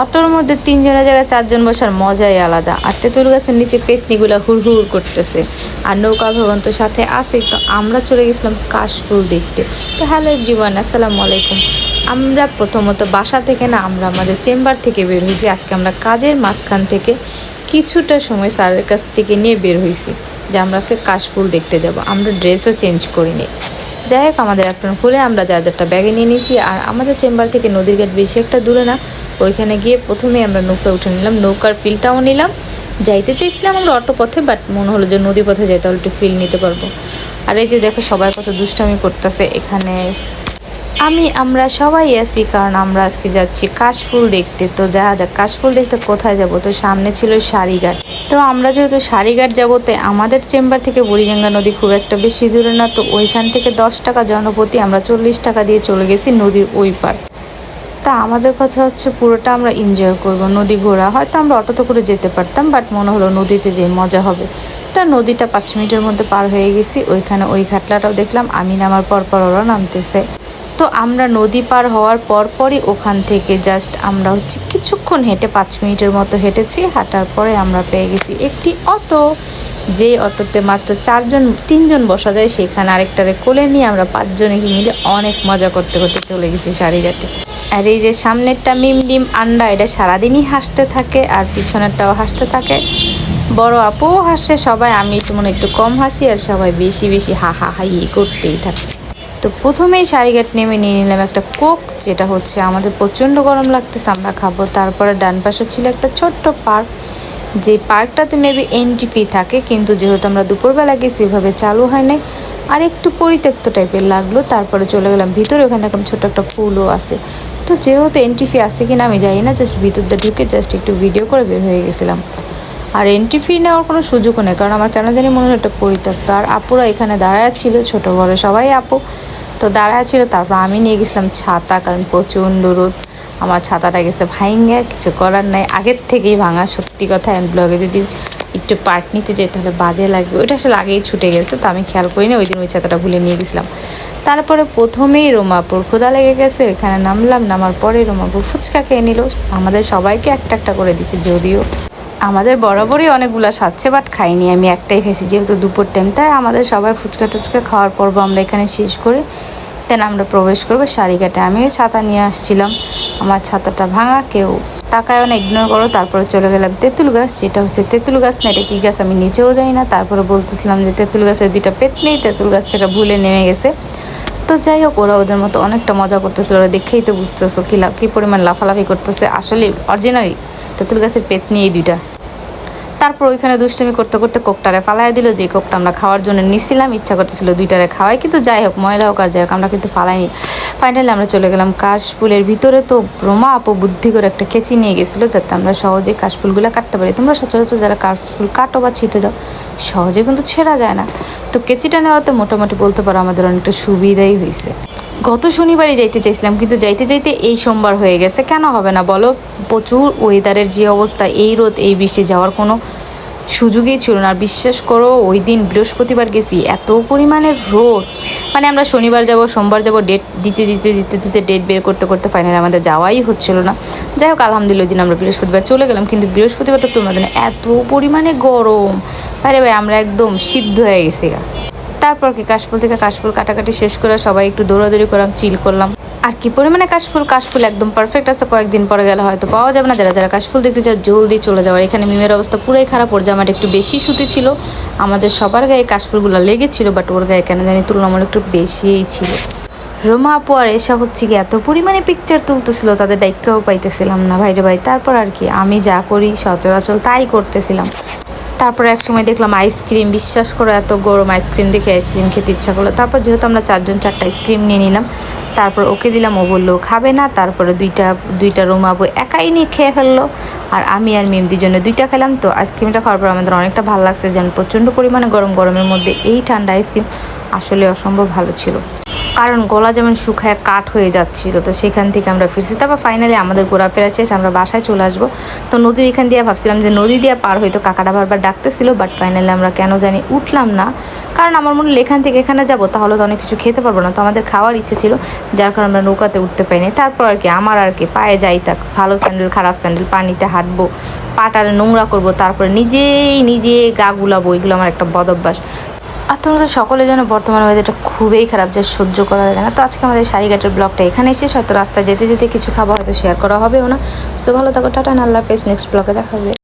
অটোর মধ্যে তিনজনের জায়গায় চারজন বসার মজাই আলাদা। আর তেঁতুল গাছের নিচে পেতনিগুলো হুড় হুড় করতেছে। আর নৌকা ভবন তো সাথে আছে, তো আমরা চলে গেছিলাম কাশফুল দেখতে। তো হ্যালো এভরিওয়ান, আসসালামু আলাইকুম। আমরা প্রথমত বাসা থেকে না, আমরা আমাদের চেম্বার থেকে বের হয়েছি। আজকে আমরা কাজের মাঝখান থেকে কিছুটা সময় স্যারের কাছ থেকে নিয়ে বের হয়েছি যে আমরা আজকে কাশফুল দেখতে যাব। আমরা ড্রেসও চেঞ্জ করিনি। যাই হোক, আমাদের একটা খুলে আমরা যার যারটা ব্যাগে নিয়ে নিয়েছি, আর আমাদের চেম্বার থেকে নদীর ঘাট বেশি একটা দূরে না। ওইখানে গিয়ে প্রথমে আমরা নৌকা উঠে নিলাম, নৌকার ফিলটাও নিলাম। যাইতে চেয়েছিলাম আমরা অটো পথে বাট মনে হলো যে নদী পথে যাই তাহলে একটু ফিল নিতে পারব। আর এই যে দেখো সবাই কত দুষ্টামি করতেছে, এখানে আমি, আমরা সবাই আছি, কারণ আমরা আজকে যাচ্ছি কাশফুল দেখতে। তো দেখা যাক, কাশফুল দেখতে কোথায় যাব? তো সামনে ছিল সারিঘাট। তো আমরা যেহেতু সারিঘাট যাব, তাই আমাদের চেম্বার থেকে বুড়িগঙ্গা নদী খুব একটা বেশি দূরে না। তো ওইখান থেকে দশ টাকা জনপ্রতি আমরা চল্লিশ টাকা দিয়ে চলে গেছি নদীর ওই পার তা আমাদের কথা হচ্ছে পুরোটা আমরা এনজয় করব। নদী ঘোরা হয়তো আমরা অটোতে করে যেতে পারতাম বাট মনে হলো নদীতে যে মজা হবে। তা নদীটা পাঁচ মিনিটের মধ্যে পার হয়ে গেছি, ওইখানে ওই ঘাটলাটাও দেখলাম আমি নামার পর পর ওরা নামতেছে। তো আমরা নদী পার হওয়ার পর পরই ওখান থেকে জাস্ট আমরা হচ্ছে কিছুক্ষণ হেঁটে পাঁচ মিনিটের মতো হেঁটেছি, হাঁটার পরে আমরা পেয়ে গেছি একটি অটো। যে অটোতে মাত্র চারজন, তিনজন বসা যায়, সেখানে আরেকটারে কোলে নিয়ে আমরা পাঁচজনে মিলে অনেক মজা করতে করতে চলে গেছি সারিঘাটে। আর এই যে সামনেরটা মিম ডিম আন্ডা, এটা সারাদিনই হাসতে থাকে আর পিছনেরটাও হাসতে থাকে। বড় আপুও হাসে সবাই, আমি একটু মনে একটু কম হাসি আর সবাই বেশি বেশি হা হা হাই করতেই থাকে। তো প্রথমেই সারিঘাট নেমে নিয়ে নিলাম একটা কোক, যেটা হচ্ছে আমাদের প্রচণ্ড গরম লাগতেছে, আমরা খাব। তারপরে ডান পাশে ছিল একটা ছোট্ট পার্ক, যে পার্কটাতে মেবি এন্ট্রি ফি থাকে, কিন্তু যেহেতু আমরা দুপুরবেলা গেছি ওইভাবে চালু হয় নাই। আর একটু পরিত্যক্ত টাইপের লাগল, তারপরে চলে গেলাম। ভিতরে ওখানে এখন ছোট একটা ফুলও আছে। তো যেহেতু এন্ট্রি ফি আছে কিনা আমি জানি না জাস্ট ভিতর দিয়ে ঢুকে জাস্ট একটু ভিডিও করে বের হয়ে গেছিলাম। আর এন্ট্রি ফি নেওয়ার কোনো সুযোগও নেই, কারণ আমার কেন জানি মনে হলো একটা পরিত্যক্ত। আর আপুরা এখানে দাঁড়ায় ছিল, ছোট বড় সবাই আপু। তো দাঁড়ায় ছিল, তারপর আমি নিয়ে গেছিলাম ছাতা, কারণ প্রচণ্ড রোদ। আমার ছাতাটা গেছে ভাইঙ্গা, কিছু করার নাই। আগের থেকেই ভাঙা, সত্যি কথা অ্যান্ড ব্লগে যদি একটু পার্ট নিতে যাই, তাহলে বাজে লাগবে। ওইটা আসলে আগেই ছুটে গেছে, তো আমি খেয়াল করিনি, ওই দিন ওই ছাতাটা ভুলে নিয়ে গেছিলাম। তারপরে প্রথমেই রোমাপুর ক্ষুদা লেগে গেছে এখানে নামলাম, নামার পরে রোমাপুর ফুচকা খেয়ে নিল। আমাদের সবাইকে একটা একটা করে দিছে, যদিও আমাদের বরাবরই অনেকগুলো সাচ্ছে বাট খাইনি। আমি একটাই খেয়েছি যেহেতু দুপুর টাইম তাই আমাদের সবাই ফুচকা টুচকা খাওয়ার পর্ব আমরা এখানে শেষ করে। দেন আমরা প্রবেশ করব সারিঘাটে। আমিও ছাতা নিয়ে আসছিলাম। আমার ছাতাটা ভাঙা, কেউ তাকায় না ইগনোর করো, তারপরে চলে গেলাম তেঁতুল গাছ, যেটা হচ্ছে তেঁতুল গাছ না, এটা কী গাছ আমি নিচেও যাই না। তারপরে বলতেছিলাম যে তেঁতুল গাছের দুইটা পেট নেই, তেঁতুল গাছ থেকে ভুলে নেমে গেছে। তো যাই হোক, ওরা ওদের মতো অনেকটা মজা করতেছিল। ওরা দেখেই তো বুঝতেছো কী কী পরিমাণ লাফালাফি করতেছে। আসলে অরিজিনালি তেঁতুল গাছের পেট নিয়ে এই দুইটা। তারপর ওইখানে দুষ্টামি করতে করতে কোকটারে ফালাই দিল, যে কোকটা আমরা খাওয়ার জন্য নিছিলাম, ইচ্ছা করতেছিল দুইটারে খাওয়াই, কিন্তু যাই হোক, ময়লা হোক আর যাই হোক, আমরা কিন্তু ফালাইনি। ফাইনালি আমরা চলে গেলাম কাশফুলের ভিতরে, তো ব্রহ্মা আপু বুদ্ধি করে একটা কেচি নিয়ে গেছিল, যাতে আমরা সহজে কাশফুলগুলো কাটতে পারি। তোমরা সচরাচর যারা কাশফুল কাটো বা ছিটে যাও, সহজে কিন্তু ছেঁড়া যায় না। তো কেচিটা নেওয়াতে মোটামুটি বলতে পারো আমাদের অনেকটা সুবিধাই হয়েছে গত শনিবারই যাইতে চাইছিলাম, কিন্তু যাইতে যাইতে এই সোমবার হয়ে গেছে। কেন হবে না বলো? প্রচুর ওয়েদারের যে অবস্থা, এই রোদ, এই বৃষ্টি যাওয়ার কোনো সুযোগই ছিল না। আর বিশ্বাস করো, ওই দিন বৃহস্পতিবার গেছি, এত পরিমাণে রোদ। মানে আমরা শনিবার যাব, সোমবার যাব ডেট দিতে দিতে দিতে দিতে ডেট বের করতে করতে ফাইনালি আমাদের যাওয়াই হচ্ছিল না। যাই হোক, আলহামদুলিল্লাহ দিন আমরা বৃহস্পতিবার চলে গেলাম, কিন্তু বৃহস্পতিবারটা তোমরা জানো এত পরিমাণে গরম। আরে ভাই, আমরা একদম সিদ্ধ হয়ে গেছি গা। তারপর কি কাশফুল থেকে কাশফুল কাটাকাটি শেষ করে সবাই একটু দৌড়াদৌড়ি করলাম চিল করলাম। আর কি পরিমাণে কাশফুল? কাশফুল একদম পারফেক্ট আছে, কয়েকদিন পরে গেলে হয়তো পাওয়া যাবে না। যারা যারা কাশফুল দেখতে চাও জলদি চলে যাওয়ার এখানে মিমের অবস্থা পুরাই খারাপ, ওর জামাটা একটু বেশি সুতি ছিল। আমাদের সবার গায়ে কাশফুলগুলো লেগেছিল বাট ওর গায়ে কেন জানি তুলনামূলক একটু বেশিই ছিল। রোমা আপু আর এসা হচ্ছে কি এত পরিমাণে পিকচার তুলতেছিল, তাদের দায়িত্বও পাইতেছিলাম না। ভাইরে ভাই, তারপর আর কি আমি যা করি, সচরাচর তাই করতেছিলাম। তারপর এক সময় দেখলাম আইসক্রিম, বিশ্বাস করো এত গরম, আইসক্রিম দেখে আইসক্রিম খেতে ইচ্ছা করল। তারপর যেহেতু আমরা চারজন চারটা আইসক্রিম নিয়ে নিলাম, তারপর ওকে দিলাম, ও বলল, খাবে না। তারপরে দুইটা দুইটা রুমাবো একাই নিয়ে খেয়ে ফেলল। আর আমি আর মিম দুজনে দুইটা খেলাম, তো আইসক্রিমটা খাওয়ার পর আমাদের অনেকটা ভালো লাগছে, যেন প্রচণ্ড পরিমাণে গরম, গরমের মধ্যে এই ঠান্ডা আইসক্রিম আসলে অসম্ভব ভালো ছিল। কারণ গলা যেমন শুকায়, কাঠ হয়ে যাচ্ছিল, তো সেখান থেকে আমরা ফিরছি। তারপর ফাইনালি আমাদের ঘোরাফেরা শেষ, আমরা বাসায় চলে আসব। তো নদীর এখান দিয়ে ভাবছিলাম যে নদী দিয়ে পার হয়তো কাকাটা বারবার ডাকতেছিল বাট ফাইনালি আমরা কেন জানি উঠলাম না। কারণ আমার মনে হলো এখান থেকে এখানে যাব, তাহলে তো অনেক কিছু খেতে পারব না। তো আমাদের খাওয়ার ইচ্ছে ছিল, যার কারণে আমরা নৌকাতে উঠতে পারিনি। তারপর আর কি, আমার আর কি, পায়ে যাই থাক, ভালো স্যান্ডেল, খারাপ স্যান্ডেল, পানিতে হাঁটবো পাটারে নোংরা করব, তারপরে নিজেই নিজে গা গুলাবো, এগুলো আমার একটা বদ অভ্যাস। আর তোমরা তো সকলের জন্য বর্তমান ওয়েদারটা খুবই খারাপ, যে সহ্য করা যায় না। তো আজকে আমাদের শাড়িঘাটের ব্লগটা এখানে এসে হয়তো রাস্তায় যেতে যেতে কিছু খাবার হয়তো শেয়ার করা হবেও না। সো ভালো থাকো, টাটা, আল্লাহ ফেস নেক্সট ব্লগে দেখা হবে।